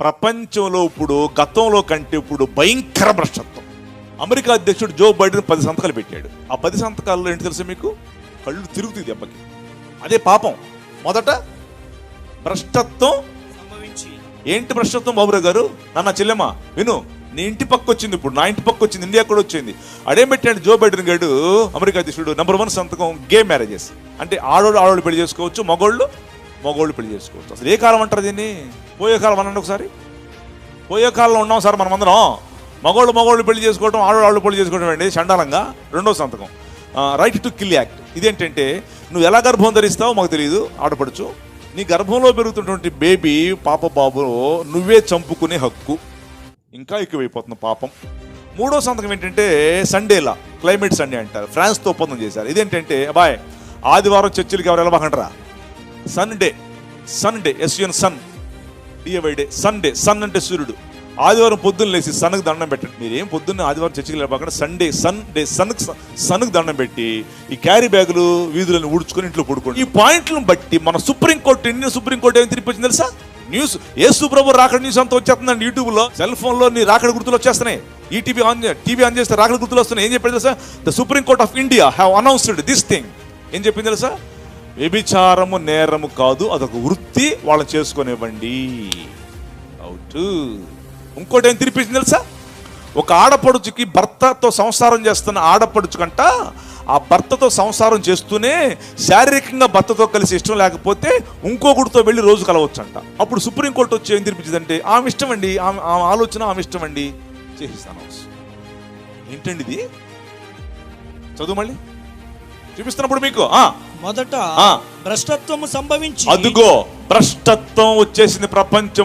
ప్రపంచంలో ఇప్పుడు గతంలో కంటే ఇప్పుడు భయంకర భ్రష్టత్వం. అమెరికా అధ్యక్షుడు జో బైడెన్ పది సంతకాలు పెట్టాడు. ఆ పది సంతకాల్లో ఏంటి తెలుసు మీకు? కళ్ళు తిరుగుతుంది దెబ్బకి. అదే పాపం. మొదట భ్రష్టత్వం. ఏంటి భ్రష్టత్వం బాబురావు గారు? నాన్న చెల్లెమ్మ విను నీ ఇంటి పక్క వచ్చింది ఇప్పుడు నా ఇంటి పక్క వచ్చింది ఇండియా కూడా వచ్చింది. అడేం పెట్టాడు జో బైడెన్ గారు అమెరికా అధ్యక్షుడు నెంబర్ వన్ సంతకం గే మ్యారేజెస్. అంటే ఆడోళ్ళు ఆడోళ్ళు పెళ్ళి చేసుకోవచ్చు మగోళ్ళు మగోళ్ళు పెళ్ళి చేసుకోవచ్చు. అసలు ఏ కాలం అంటారు దీన్ని? పోయే కాలం అనండి ఒకసారి. పోయే కాలంలో ఉన్నాం సార్ మనమందరం. మగోళ్ళు మగోళ్ళు పెళ్ళి చేసుకోవడం ఆడవాళ్ళు ఆళ్ళు పెళ్ళి చేసుకోవడం అండి చండాలంగా. రెండో సంతకం. రైట్ టు కిల్ యాక్ట్ ఇదేంటంటే నువ్వు ఎలా గర్భం ధరిస్తావో మాకు తెలియదు ఆడపడుచు. నీ గర్భంలో పెరుగుతున్నటువంటి బేబీ పాప బాబు నువ్వే చంపుకునే హక్కు. ఇంకా ఎక్కువైపోతుంది పాపం. మూడో సంతకం ఏంటంటే సండేలా క్లైమేట్ సండే అంటారు. ఫ్రాన్స్తో ఒప్పందం చేశారు. ఇదేంటంటే బాయ్ ఆదివారం చర్చిలకి ఎవరు వెళ్ళబాకంటారా Sunday Sunday S U N sun D A Y day Sunday sun అంటే సూర్యుడు. ఆదివారం పొద్దున్న లేచి సన్కు దండం పెట్టండి. మీరేం పొద్దున్న ఆదివారం చర్చికి వెళ్ళకుండా సండే సన్ డే సన్కు సన్కి దండం పెట్టి ఈ క్యారీ బ్యాగులు వీధులను ఊడ్చుకొని ఇంట్లో పడుకోండి. ఈ పాయింట్లను బట్టి మన సుప్రీంకోర్టు ఇండియన్ సుప్రీంకోర్టు ఏమి తిరిగి వచ్చింది తెలుసా? న్యూస్ యేసు ప్రభు రాకడ న్యూస్ అంతా వచ్చేస్తుందండి యూట్యూబ్లో. సెల్ ఫోన్లో నీ రాకడ గుర్తులు వచ్చేస్తున్నాయి. ఈ టీవీ ఆన్ టీవీ ఆన్ చేస్తే రాకడ గుర్తులు వస్తున్నాయి. ఏం చెప్పాడు తెలుసా? The supreme court of India have announced this thing ఏం చెప్పింది తెలుసా? వ్యభిచారము నేరము కాదు. అదొక వృత్తి. వాళ్ళు చేసుకునివ్వండి. అవుట్ ఇంకోటి ఏం తినిపించింది తెలుసా? ఒక ఆడపడుచుకి భర్తతో సంసారం చేస్తున్న ఆడపడుచు కంట ఆ భర్తతో సంసారం చేస్తూనే శారీరకంగా భర్తతో కలిసి ఇష్టం లేకపోతే ఇంకొకటితో వెళ్ళి రోజు కలవచ్చంట. అప్పుడు సుప్రీంకోర్టు వచ్చి ఏం తినిపించిందంటే ఆమె ఇష్టం అండి ఆమె ఆమె ఆలోచన ఆమె ఇష్టం అండి చేసిస్తాను ఏంటండి ఇది? చదువు మళ్ళీ? చూపిస్తున్నప్పుడు మీకు? ఆ మొదట. భ్రష్టత్వము సంభవించి అదుగో భ్రష్టత్వం వచ్చేసింది ప్రపంచం